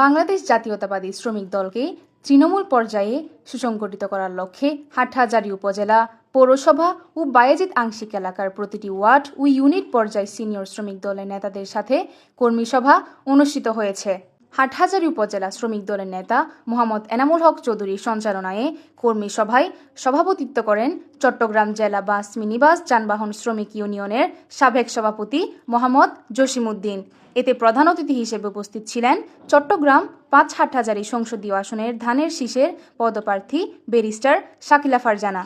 বাংলাদেশ জাতীয়তাবাদী শ্রমিক দলকে তৃণমূল পর্যায়ে সুসংগঠিত করার লক্ষ্যে হাটহাজারি উপজেলা, পৌরসভা ও বায়াজিত আংশিক এলাকার প্রতিটি ওয়ার্ড ও ইউনিট পর্যায়ে সিনিয়র শ্রমিক দলের নেতাদের সাথে কর্মী সভা অনুষ্ঠিত হয়েছে। হাটহাজারী উপজেলা শ্রমিক দলের নেতা মোহাম্মদ এনামুল হক চৌধুরীর সঞ্চালনায় কর্মী সভায় সভাপতিত্ব করেন চট্টগ্রাম জেলা বাস মিনিবাস যানবাহন শ্রমিক ইউনিয়নের সাবেক সভাপতি মোহাম্মদ জসিমউদ্দিন। এতে প্রধান অতিথি হিসেবে উপস্থিত ছিলেন চট্টগ্রাম পাঁচ হাটহাজারী সংসদীয় আসনের ধানের শীষের পদপ্রার্থী ব্যারিস্টার শাকিলা ফারজানা।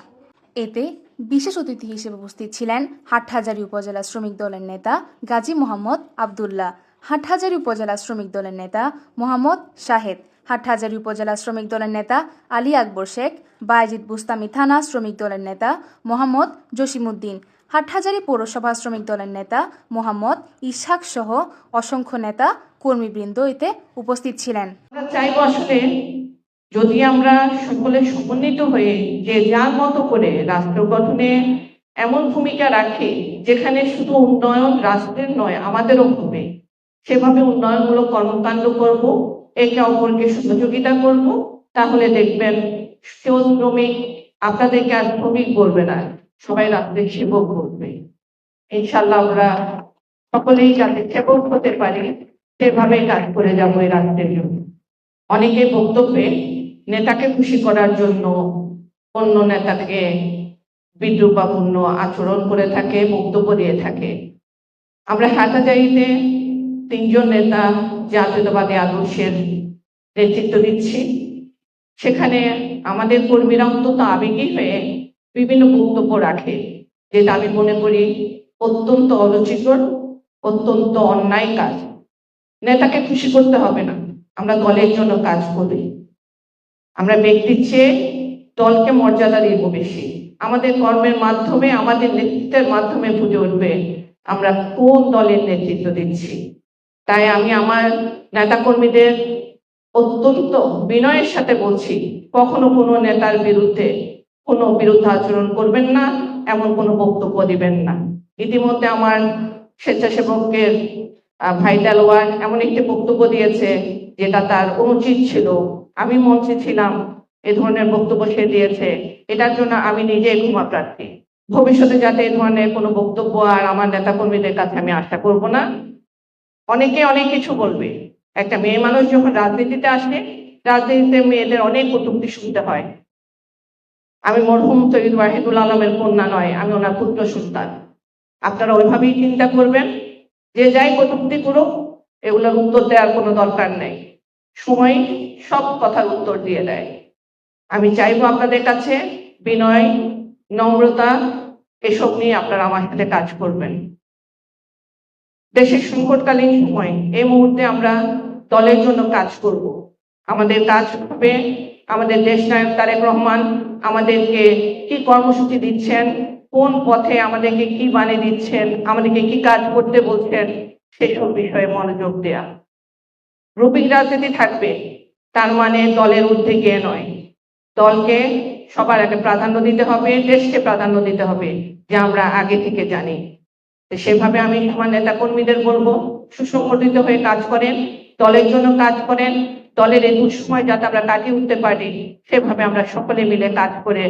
এতে বিশেষ অতিথি হিসেবে উপস্থিত ছিলেন হাটহাজারী উপজেলা শ্রমিক দলের নেতা গাজী মোহাম্মদ আবদুল্লাহ। হাটহাজারী উপজেলা শ্রমিক দলের নেতা মোহাম্মদ শাহেদ, হাটহাজারী উপজেলা শ্রমিক দলের নেতা আলী আকবর শেখ, বায়েজিদ বুস্তামি থানা শ্রমিক দলের নেতা মোহাম্মদ জসিমউদ্দিন, হাটহাজারী পৌরসভা শ্রমিক দলের নেতা মোহাম্মদ ইসহাক সহ অসংখ্য নেতা কর্মীবৃন্দ এতে উপস্থিত ছিলেন। চাইব আসলে যদি আমরা সকলে সমন্বিত হয়ে যে যার মতো করে রাষ্ট্র গঠনে এমন ভূমিকা রাখে, যেখানে শুধু উন্নয়ন, রাষ্ট্রের নয়, আমাদেরও হবে। সেভাবে উন্নয়নমূলক কর্মকাণ্ড করব, একে অপরকে সহযোগিতা করব। তাহলে দেখবেন কেউ শ্রমিক আপনাদেরকে আর শ্রমিক বলবে না, সবাই রাষ্ট্রের সেবক বলবে ইনশাল্লাহ আমরা সকলেই যাতে সেবক হতে পারি সেভাবে কাজ করে যাব এই রাষ্ট্রের জন্য। অনেকে বক্তব্যে নেতাকে খুশি করার জন্য অন্য নেতাকে বিদ্রুপাপূর্ণ আচরণ করে থাকে, বক্তব্য দিয়ে থাকে। আমরা হাটাজারিতে তিনজন নেতা জাতীয়তাবাদী আদর্শের নেতৃত্ব দিচ্ছি। সেখানে আমাদের কর্মীরা অন্তত আবেগী হয়ে বিভিন্ন বক্তব্য রাখে, যেটা আমি মনে করি অত্যন্ত অরুচিকর, অত্যন্ত অন্যায় কাজ। নেতাকে খুশি করতে হবে না, আমরা দলের জন্য কাজ করি। আমরা ব্যক্তির চেয়ে দলকে মর্যাদা দিব বেশি। আমাদের কর্মের মাধ্যমে, আমাদের নেতৃত্বের মাধ্যমে বুঝে উঠবে। আমরা কোন দলের নেতৃত্ব দিচ্ছি? তাই আমি আমার নেতা কর্মীদের অত্যন্ত বিনয়ের সাথে বলছি, কখনো কোনো নেতার বিরুদ্ধে কোনো বিরুদ্ধ আচরণ করবেন না, এমন কোনো বক্তব্য দিবেন না। ইতিমধ্যে আমার স্বেচ্ছাসেবকের ভাই দেলোয়ার এমন একটি বক্তব্য দিয়েছে, যেটা তার অনুচিত ছিল। আমি মঞ্চে ছিলাম, এ ধরনের বক্তব্য সে দিয়েছে। এটার জন্য আমি নিজে ক্ষমা প্রার্থী। ভবিষ্যতে যাতে এ ধরনের কোনো বক্তব্য আর আমার নেতা কর্মীদের কাছে আমি আশা করব না অনেকে অনেক কিছু বলবে। একটা মেয়ে মানুষ যখন রাজনীতিতে আসে, রাজনীতিতে মেয়েদের অনেক কটুক্তি শুনতে হয়। আমি মরহুম সৈয়দ ওয়াহিদুল আলমের কন্যা নয়, আমি ওনার পুত্র সন্তান আপনারা ওইভাবেই চিন্তা করবেন, যে যাই কটুক্তি করুক, এগুলোর উত্তর দেওয়ার কোনো দরকার নেই। সময় সব কথার উত্তর দিয়ে দেয়। আমি চাইব আপনাদের কাছে বিনয়, নম্রতা, এসব নিয়ে আপনারা আমার সাথে কাজ করবেন। দেশের সংকটকালীন সময় এই মুহূর্তে আমরা দলের জন্য কাজ করব। আমাদের কাজ হবে আমাদের দেশ নায়ক তারেক রহমান আমাদেরকে কি কর্মসূচি দিচ্ছেন, কোন পথে আমাদেরকে কি বানিয়ে দিচ্ছেন, আমাদেরকে কি কাজ করতে বলছেন, সেসব বিষয়ে মনোযোগ দেয়া। রূপিক রাজনীতি থাকবে, তার মানে দলের ঊর্ধ্বে গিয়ে নয়। দলকে সবার আগে প্রাধান্য দিতে হবে, দেশকে প্রাধান্য দিতে হবে, যা আমরা আগে থেকে জানি। সেভাবে আমি আমার নেতা কর্মীদের বলব, সুসংগঠিত হয়ে কাজ করেন, দলের জন্য কাজ করেন, দলের এই দুঃসময় যাতে আমরা কাটিয়ে উঠতে পারি, সেভাবে আমরা সকলে মিলে কাজ করে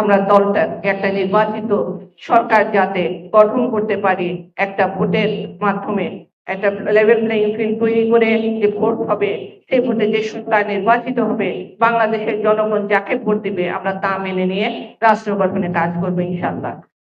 আমরা দলটা, একটা নির্বাচিত সরকার যাতে গঠন করতে পারি, একটা ভোটের মাধ্যমে, একটা লেভেল প্লেইং ফিল্ড তৈরি করে যে ভোট হবে, সেই ভোটে যে সরকার নির্বাচিত হবে, বাংলাদেশের জনগণ যাকে ভোট দিবে, আমরা তা মেনে নিয়ে রাষ্ট্র গঠনে কাজ করব ইনশাল্লাহ